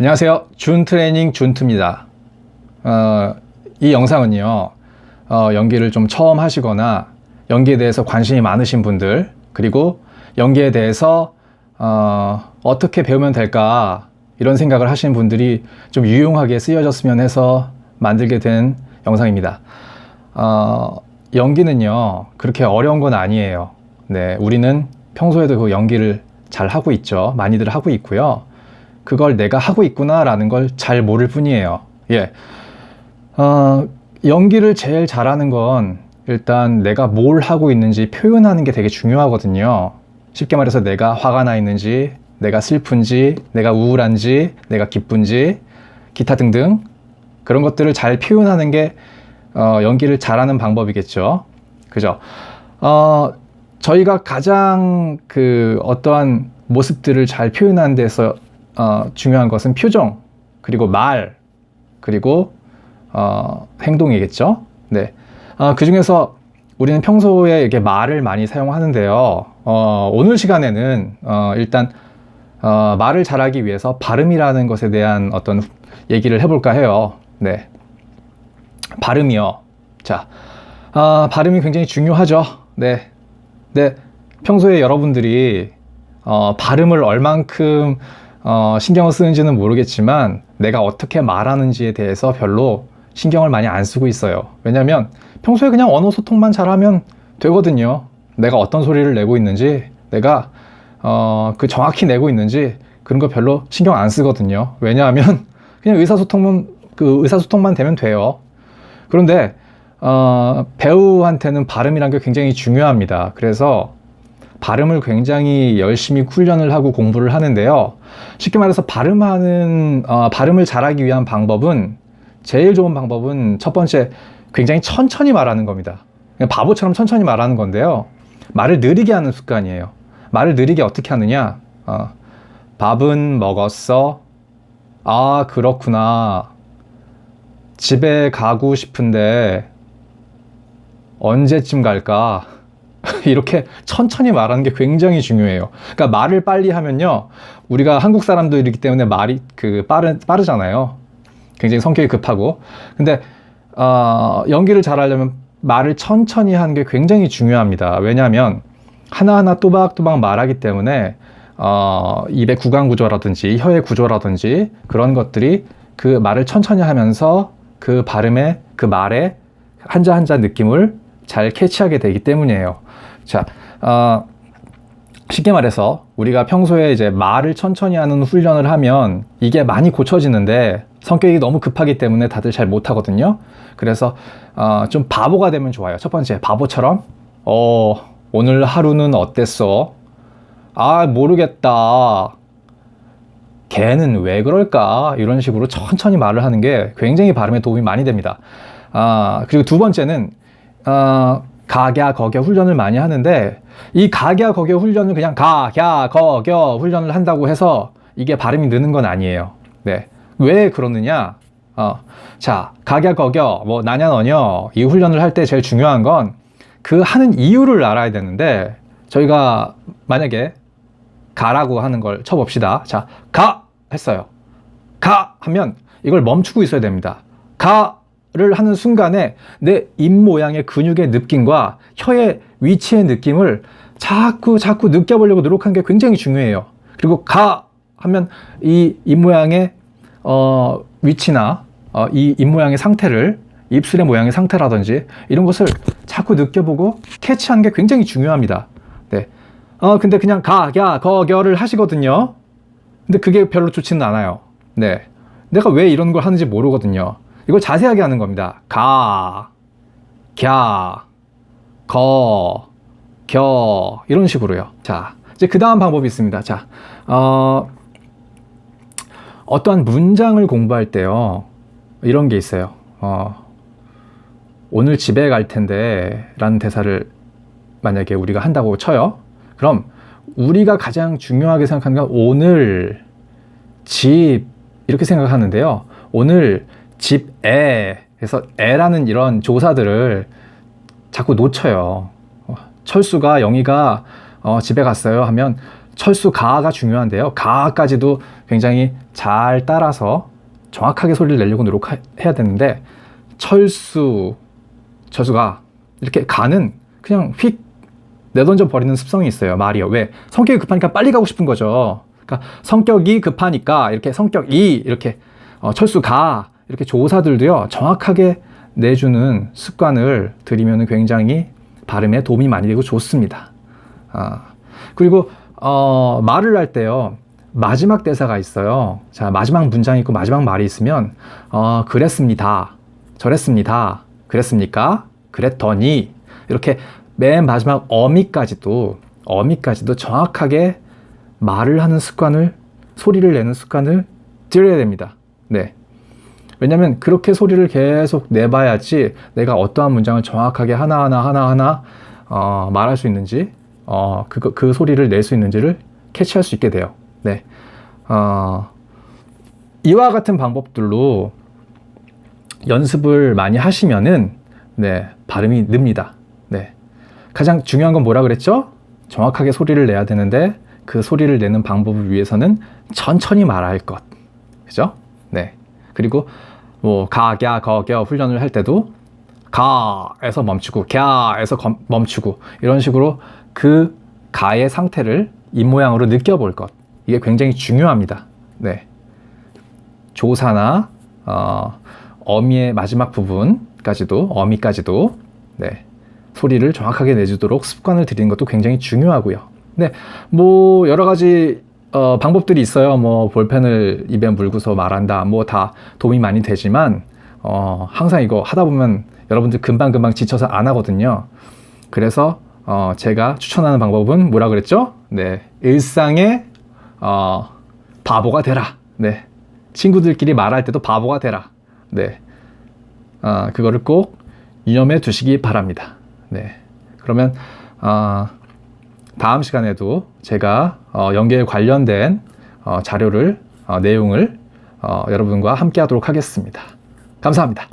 안녕하세요. 준 트레이닝 준트입니다. 어, 이 영상은요, 어, 연기를 좀 처음 하시거나 연기에 대해서 관심이 많으신 분들, 그리고 연기에 대해서 어, 어떻게 배우면 될까 이런 생각을 하시는 분들이 좀 유용하게 쓰여졌으면 해서 만들게 된 영상입니다. 어, 연기는요, 그렇게 어려운 건 아니에요. 네, 우리는 평소에도 그 연기를 잘 하고 있죠. 많이들 하고 있고요. 그걸 내가 하고 있구나라는 걸 잘 모를 뿐이에요. 예. 어, 연기를 제일 잘하는 건 일단 내가 뭘 하고 있는지 표현하는 게 되게 중요하거든요. 쉽게 말해서 내가 화가 나 있는지, 내가 슬픈지, 내가 우울한지, 내가 기쁜지, 기타 등등 그런 것들을 잘 표현하는 게 어, 연기를 잘하는 방법이겠죠. 그죠? 어, 저희가 가장 그 어떠한 모습들을 잘 표현하는 데서 어, 중요한 것은 표정, 그리고 말, 그리고 어, 행동이겠죠. 네. 어, 그 중에서 우리는 평소에 이렇게 말을 많이 사용하는데요. 어, 오늘 시간에는 어, 일단 어, 말을 잘하기 위해서 발음이라는 것에 대한 어떤 얘기를 해볼까 해요. 네. 발음이요. 자, 아, 발음이 굉장히 중요하죠. 네. 네. 평소에 여러분들이 어, 발음을 얼만큼 어, 신경을 쓰는지는 모르겠지만 내가 어떻게 말하는지에 대해서 별로 신경을 많이 안 쓰고 있어요. 왜냐면 평소에 그냥 언어 소통만 잘하면 되거든요. 내가 어떤 소리를 내고 있는지, 내가 어, 그 정확히 내고 있는지 그런 거 별로 신경 안 쓰거든요. 왜냐하면 그냥 의사소통만 그 의사소통만 되면 돼요. 그런데 어, 배우한테는 발음이란 게 굉장히 중요합니다. 그래서 발음을 굉장히 열심히 훈련을 하고 공부를 하는데요. 쉽게 말해서 발음하는 어, 발음을 잘하기 위한 방법은 제일 좋은 방법은 첫 번째 굉장히 천천히 말하는 겁니다. 바보처럼 천천히 말하는 건데요. 말을 느리게 하는 습관이에요. 말을 느리게 어떻게 하느냐? 어, 밥은 먹었어. 아 그렇구나. 집에 가고 싶은데 언제쯤 갈까? 이렇게 천천히 말하는 게 굉장히 중요해요. 그러니까 말을 빨리 하면요. 우리가 한국 사람들이기 때문에 말이 그 빠르, 빠르잖아요. 굉장히 성격이 급하고. 근데, 어, 연기를 잘하려면 말을 천천히 하는 게 굉장히 중요합니다. 왜냐하면 하나하나 또박또박 말하기 때문에, 어, 입의 구강 구조라든지 혀의 구조라든지 그런 것들이 그 말을 천천히 하면서 그 발음에 그 말에 한자 한자 느낌을 잘 캐치하게 되기 때문이에요. 자, 어, 쉽게 말해서 우리가 평소에 이제 말을 천천히 하는 훈련을 하면 이게 많이 고쳐지는데 성격이 너무 급하기 때문에 다들 잘 못하거든요. 그래서 어, 좀 바보가 되면 좋아요. 첫 번째 바보처럼 어, 오늘 하루는 어땠어? 아 모르겠다. 걔는 왜 그럴까? 이런 식으로 천천히 말을 하는 게 굉장히 발음에 도움이 많이 됩니다. 아, 그리고 두 번째는, 어, 가갸, 거겨 훈련을 많이 하는데, 이 가갸, 거겨 훈련을 그냥 가갸, 거겨 훈련을 한다고 해서 이게 발음이 느는 건 아니에요. 네. 왜 그러느냐? 어, 자, 가갸, 거겨, 뭐, 나냐, 너냐, 이 훈련을 할 때 제일 중요한 건 그 하는 이유를 알아야 되는데, 저희가 만약에 가라고 하는 걸 쳐봅시다. 자, 가! 했어요. 가! 하면 이걸 멈추고 있어야 됩니다. 가 를 하는 순간에 내 입 모양의 근육의 느낌과 혀의 위치의 느낌을 자꾸 자꾸 느껴보려고 노력하는 게 굉장히 중요해요. 그리고 가! 하면 이 입 모양의 어, 위치나 어, 이입 모양의 상태를 입술의 모양의 상태라든지 이런 것을 자꾸 느껴보고 캐치하는 게 굉장히 중요합니다. 네. 어, 근데 그냥 가, 야, 거, 겨를 하시거든요. 근데 그게 별로 좋지는 않아요. 네. 내가 왜 이런 걸 하는지 모르거든요. 이걸 자세하게 하는 겁니다. 가, 갸, 거, 겨, 이런 식으로요. 자, 이제 그 다음 방법이 있습니다. 자, 어, 어떠한 문장을 공부할 때요. 이런 게 있어요. 어, 오늘 집에 갈 텐데, 라는 대사를 만약에 우리가 한다고 쳐요. 그럼 우리가 가장 중요하게 생각하는 건 오늘 집 이렇게 생각하는데요. 오늘 집에 그래서 에라는 이런 조사들을 자꾸 놓쳐요. 어, 철수가 영희가 어, 집에 갔어요 하면 철수 가가 중요한데요. 가까지도 굉장히 잘 따라서 정확하게 소리를 내려고 노력해야 되는데 철수, 철수가 이렇게 가는 그냥 휙 내던져 버리는 습성이 있어요. 말이요. 왜? 성격이 급하니까 빨리 가고 싶은 거죠. 그러니까 성격이 급하니까 이렇게 성격이 이렇게 어, 철수 가 이렇게 조사들도요 정확하게 내주는 습관을 들이면 굉장히 발음에 도움이 많이 되고 좋습니다. 아, 그리고 어, 말을 할 때요 마지막 대사가 있어요. 자 마지막 문장이 있고 마지막 말이 있으면 어, 그랬습니다, 저랬습니다, 그랬습니까, 그랬더니 이렇게 맨 마지막 어미까지도 어미까지도 정확하게 말을 하는 습관을 소리를 내는 습관을 들여야 됩니다. 네. 왜냐면 그렇게 소리를 계속 내봐야지 내가 어떠한 문장을 정확하게 하나하나 하나하나 어, 말할 수 있는지 어, 그, 그 소리를 낼 수 있는지를 캐치할 수 있게 돼요. 네. 어, 이와 같은 방법들로 연습을 많이 하시면은 네, 발음이 늡니다. 네. 가장 중요한 건 뭐라 그랬죠? 정확하게 소리를 내야 되는데 그 소리를 내는 방법을 위해서는 천천히 말할 것. 그죠? 네. 그리고 뭐 가, 갸, 거, 겨 훈련을 할 때도 가에서 멈추고 갸에서 검- 멈추고 이런 식으로 그 가의 상태를 입 모양으로 느껴볼 것. 이게 굉장히 중요합니다. 네. 조사나 어, 어미의 마지막 부분까지도 어미까지도 네. 소리를 정확하게 내주도록 습관을 들이는 것도 굉장히 중요하고요. 네, 뭐 여러 가지 어, 방법들이 있어요. 뭐 볼펜을 입에 물고서 말한다. 뭐 다 도움이 많이 되지만 어, 항상 이거 하다 보면 여러분들 금방 금방 지쳐서 안 하거든요. 그래서 어, 제가 추천하는 방법은 뭐라 그랬죠? 네, 일상의 어, 바보가 되라. 네, 친구들끼리 말할 때도 바보가 되라. 네, 아, 그거를 꼭 유념해 두시기 바랍니다. 네. 그러면 아, 다음 시간에도 제가 어, 연계에 관련된 어, 자료를 어, 내용을 어, 여러분과 함께 하도록 하겠습니다. 감사합니다.